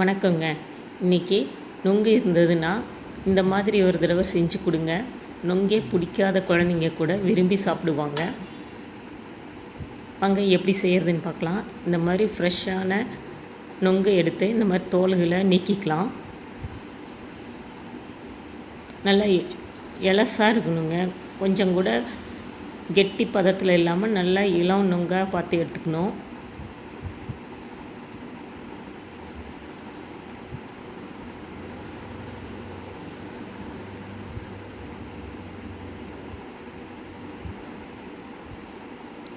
வணக்கங்க. இன்றைக்கி நொங்கு இருந்ததுன்னா இந்த மாதிரி ஒரு தடவை செஞ்சு கொடுங்க. நொங்கே பிடிக்காத குழந்தைங்க கூட விரும்பி சாப்பிடுவாங்க. வாங்க எப்படி செய்கிறதுன்னு பார்க்கலாம். இந்த மாதிரி ஃப்ரெஷ்ஷான நொங்கு எடுத்து இந்த மாதிரி தோல்களை நீக்கிக்கலாம். நல்லா இலசாக இருக்கணுங்க. கொஞ்சம் கூட கெட்டி பதத்தில் இல்லாமல் நல்லா இளம் நொங்காக பார்த்து எடுத்துக்கணும்.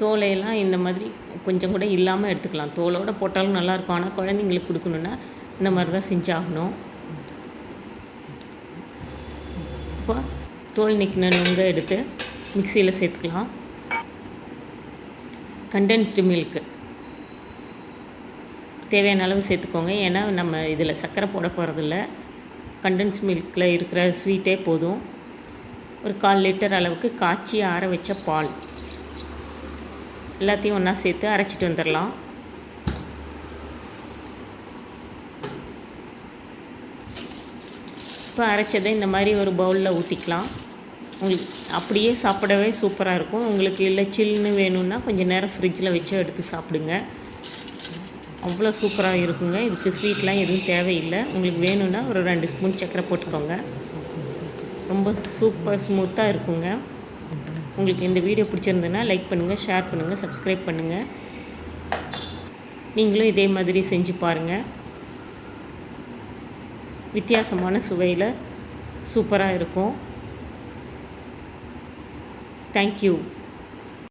தோலையெல்லாம் இந்த மாதிரி கொஞ்சம் கூட இல்லாமல் எடுத்துக்கலாம். தோலோடு போட்டாலும் நல்லாயிருக்கும் ஆனால் குழந்தைங்களுக்கு கொடுக்கணுன்னா இந்த மாதிரி தான் செஞ்சாகணும். இப்போ தோல் நிற்கின நுங்க எடுத்து மிக்சியில் சேர்த்துக்கலாம். கண்டென்ஸ்டு மில்க்கு தேவையான அளவு சேர்த்துக்கோங்க. ஏன்னா நம்ம இதில் சர்க்கரை போட போகிறதில்ல கண்டென்ஸ் மில்கில் இருக்கிற ஸ்வீட்டே போதும். ஒரு கால் லிட்டர் அளவுக்கு காய்ச்சி ஆற வச்ச பால். எல்லாத்தையும் ஒன்றா சேர்த்து அரைச்சிட்டு வந்துடலாம். இப்போ அரைச்சதை இந்த மாதிரி ஒரு பவுலில் ஊற்றிக்கலாம் உங்களுக்கு அப்படியே சாப்பிடவே சூப்பராக இருக்கும். உங்களுக்கு இல்லை சில்லுன்னு வேணும்னா கொஞ்சம் நேரம் ஃப்ரிட்ஜில் வச்சு எடுத்து சாப்பிடுங்க. அவ்வளோ சூப்பராக இருக்குங்க. இதுக்கு ஸ்வீட்லாம் எதுவும் தேவையில்லை. உங்களுக்கு வேணும்னா ஒரு ரெண்டு ஸ்பூன் சர்க்கரை போட்டுக்கோங்க. ரொம்ப சூப்பர் ஸ்மூத்தாக இருக்குங்க. உங்களுக்கு இந்த வீடியோ பிடிச்சிருந்ததுன்னா லைக் பண்ணுங்கள் ஷேர் பண்ணுங்கள் சப்ஸ்கிரைப் பண்ணுங்கள் நீங்களும் இதே மாதிரி செஞ்சு பாருங்கள் வித்தியாசமான சுவையில் சூப்பராக இருக்கும். தேங்க்யூ